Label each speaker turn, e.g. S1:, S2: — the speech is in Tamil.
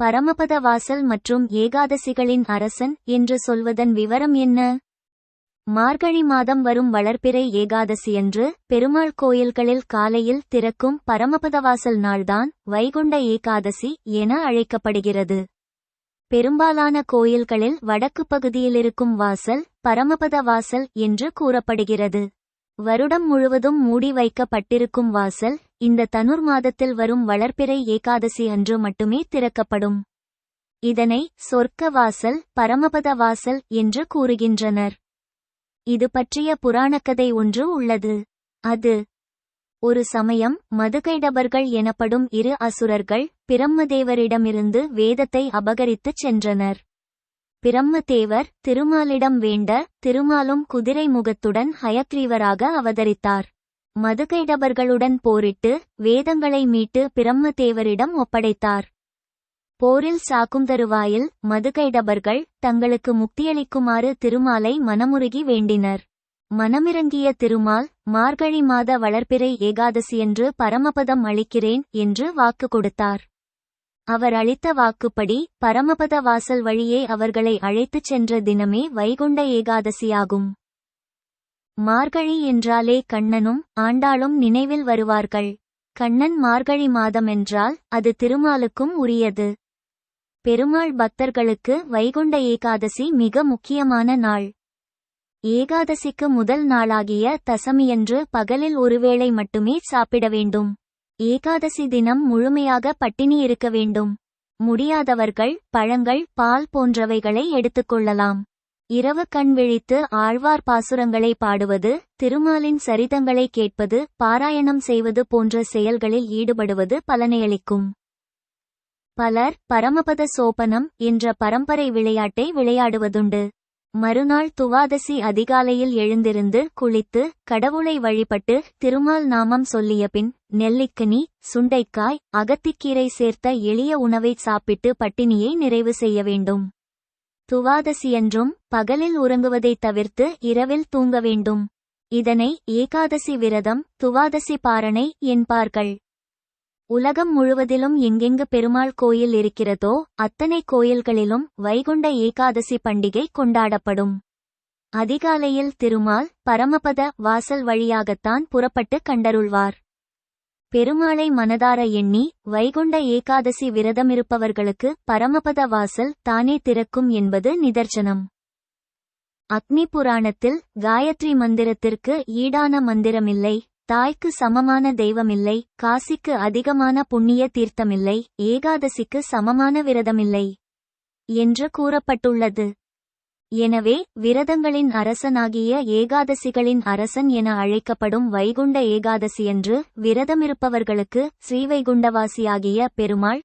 S1: பரமபத வாசல் மற்றும் ஏகாதசிகளின் அரசன் என்று சொல்வதன் விவரம் என்ன? மார்கழி மாதம் வரும் வளர்ப்பிறை ஏகாதசியன்று பெருமாள் கோயில்களில் காலையில் திறக்கும் பரமபதவாசல் நாள்தான் வைகுண்ட ஏகாதசி என அழைக்கப்படுகிறது. பெரும்பாலான கோயில்களில் வடக்கு பகுதியிலிருக்கும் வாசல் பரமபத வாசல் என்று கூறப்படுகிறது. வருடம் முழுவதும் மூடி வைக்கப்பட்டிருக்கும் வாசல் இந்த தனுர் மாதத்தில் வரும் வளர்ப்பிறை ஏகாதசி அன்று மட்டுமே திறக்கப்படும். இதனை சொர்க்க வாசல் பரமபத வாசல் என்று கூறுகின்றனர். இது பற்றிய புராணக்கதை ஒன்று உள்ளது. அது ஒரு சமயம் மதுகைடபர்கள் எனப்படும் இரு அசுரர்கள் பிரம்மதேவரிடமிருந்து வேதத்தை அபகரித்துச் சென்றனர். பிரம்மதேவர் திருமாலிடம் வேண்ட திருமாலும் குதிரை முகத்துடன் ஹயக்ரீவராக அவதரித்தார். மதுகைடபர்களுடன் போரிட்டு வேதங்களை மீட்டு பிரம்மதேவரிடம் ஒப்படைத்தார். போரில் சாக்கும் தருவாயில் மதுகைடபர்கள் தங்களுக்கு முக்தியளிக்குமாறு திருமாலை மனமுருகி வேண்டினர். மனமிறங்கிய திருமால் மார்கழி மாத வளர்ப்பிறை ஏகாதசியன்று பரமபதம் அளிக்கிறேன் என்று வாக்கு கொடுத்தார். அவர் அளித்த வாக்குப்படி பரமபத வாசல் வழியே அவர்களை அழைத்துச் சென்ற தினமே வைகுண்ட ஏகாதசியாகும். மார்கழி என்றாலே கண்ணனும் ஆண்டாளும் நினைவில் வருவார்கள். கண்ணன் மார்கழி மாதமென்றால் அது திருமாலுக்கும் உரியது. பெருமாள் பக்தர்களுக்கு வைகுண்ட ஏகாதசி மிக முக்கியமான நாள். ஏகாதசிக்கு முதல் நாளாகிய தசமியன்று பகலில் ஒருவேளை மட்டுமே சாப்பிட வேண்டும். ஏகாதசி தினம் முழுமையாக பட்டினி இருக்க வேண்டும். முடியாதவர்கள் பழங்கள் பால் போன்றவைகளை எடுத்துக்கொள்ளலாம் இரவு கண் விழித்து ஆழ்வார் பாசுரங்களை பாடுவது திருமாலின் சரிதங்களை கேட்பது பாராயணம் செய்வது போன்ற செயல்களில் ஈடுபடுவது பலனையளிக்கும். பலர் பரமபத சோபனம் என்ற பரம்பரை விளையாட்டை விளையாடுவதுண்டு. மறுநாள் துவாதசி அதிகாலையில் எழுந்திருந்து குளித்து கடவுளை வழிபட்டு திருமால் நாமம் சொல்லிய பின் நெல்லிக்கனி சுண்டைக்காய் அகத்திக்கீரை சேர்த்த எளிய உணவை சாப்பிட்டு பட்டினியை நிறைவு செய்ய வேண்டும். துவாதசியன்றும் பகலில் உறங்குவதைத் தவிர்த்து இரவில் தூங்க வேண்டும். இதனை ஏகாதசி விரதம் துவாதசி பாரணை என்பார்கள். உலகம் முழுவதிலும் எங்கெங்கு பெருமாள் கோயில் இருக்கிறதோ அத்தனை கோயில்களிலும் வைகுண்ட ஏகாதசி பண்டிகை கொண்டாடப்படும். அதிகாலையில் திருமால் பரமபத வாசல் வழியாகத்தான் புறப்பட்டு கண்டருள்வார். பெருமாளை மனதார எண்ணி வைகுண்ட ஏகாதசி விரதமிருப்பவர்களுக்கு பரமபத வாசல் தானே திறக்கும் என்பது நிதர்சனம். அக்னி புராணத்தில் காயத்ரி மந்திரத்திற்கு ஈடான மந்திரமில்லை தாய்க்கு சமமான தெய்வமில்லை காசிக்கு அதிகமான புண்ணிய தீர்த்தமில்லை ஏகாதசிக்கு சமமான விரதமில்லை என்று கூறப்பட்டுள்ளது. எனவே விரதங்களின் அரசனாகிய ஏகாதசிகளின் அரசன் என அழைக்கப்படும் வைகுண்ட ஏகாதசியன்று விரதமிருப்பவர்களுக்கு ஸ்ரீவைகுண்டவாசியாகிய பெருமாள்